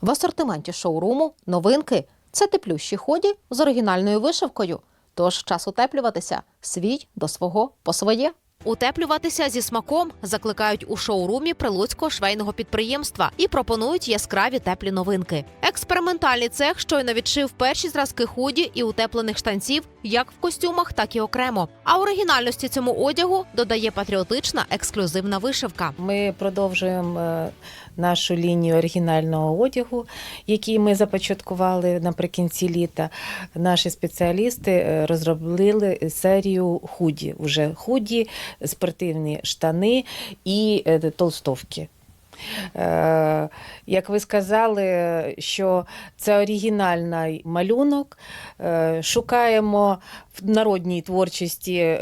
В асортименті шоуруму новинки це теплющі ході з оригінальною вишивкою. Тож час утеплюватися свій до свого по своє. Утеплюватися зі смаком закликають у шоурумі прилуцького швейного підприємства і пропонують яскраві теплі новинки. Експериментальний цех щойно відшив перші зразки худі і утеплених штанців, як в костюмах, так і окремо. А оригінальності цьому одягу додає патріотична ексклюзивна вишивка. Ми продовжуємо е, нашу лінію оригінального одягу, який ми започаткували наприкінці літа. Наші спеціалісти е, розробили серію худі. Уже худі, спортивні штани і е, толстовки. Е, Як ви сказали, що це оригінальний малюнок, шукаємо в народній творчості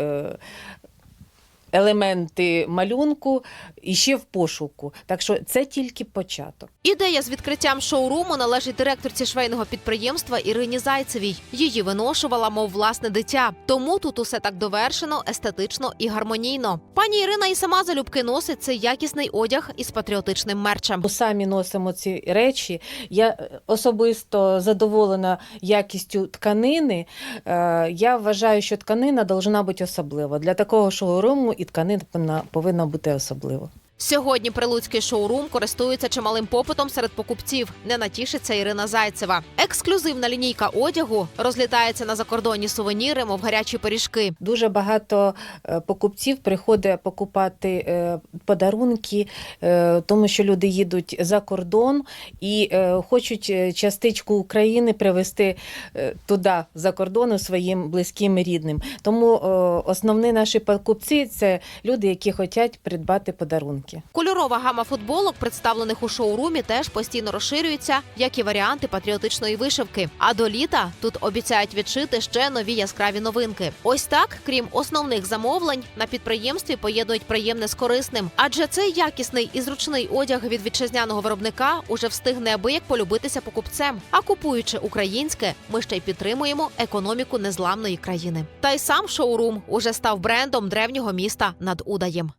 елементи малюнку і ще в пошуку. Так що це тільки початок. Ідея з відкриттям шоуруму належить директорці швейного підприємства Ірині Зайцевій. Її виношувала, мов власне дитя. Тому тут усе так довершено, естетично і гармонійно. Пані Ірина і сама залюбки носить цей якісний одяг із патріотичним мерчем. Самі носимо ці речі. Я е, особисто задоволена якістю тканини. Е, Я вважаю, що тканина повинна бути особлива. Для такого шоуруму і тканина повинна- повинна бути особлива. Сьогодні прилуцький шоурум користується чималим попитом серед покупців. Не натішиться Ірина Зайцева. Ексклюзивна лінійка одягу розлітається на закордонні сувеніри, мов гарячі пиріжки. Дуже багато е, покупців приходить покупати е, подарунки, е, тому що люди їдуть за кордон і хочуть частичку України привезти туди, за кордону, своїм близьким і рідним. Тому основні наші покупці це люди, які хочуть придбати подарунки. Кольорова гама футболок, представлених у шоурумі, теж постійно розширюється, як і варіанти патріотичної вишивки. А до літа тут обіцяють відшити ще нові яскраві новинки. Ось так, крім основних замовлень, на підприємстві поєднують приємне з корисним, адже цей якісний і зручний одяг від вітчизняного виробника уже встиг неабияк полюбитися покупцем. А купуючи українське, ми ще й підтримуємо економіку незламної країни. Та й сам шоурум уже став брендом древнього міста над Удаєм.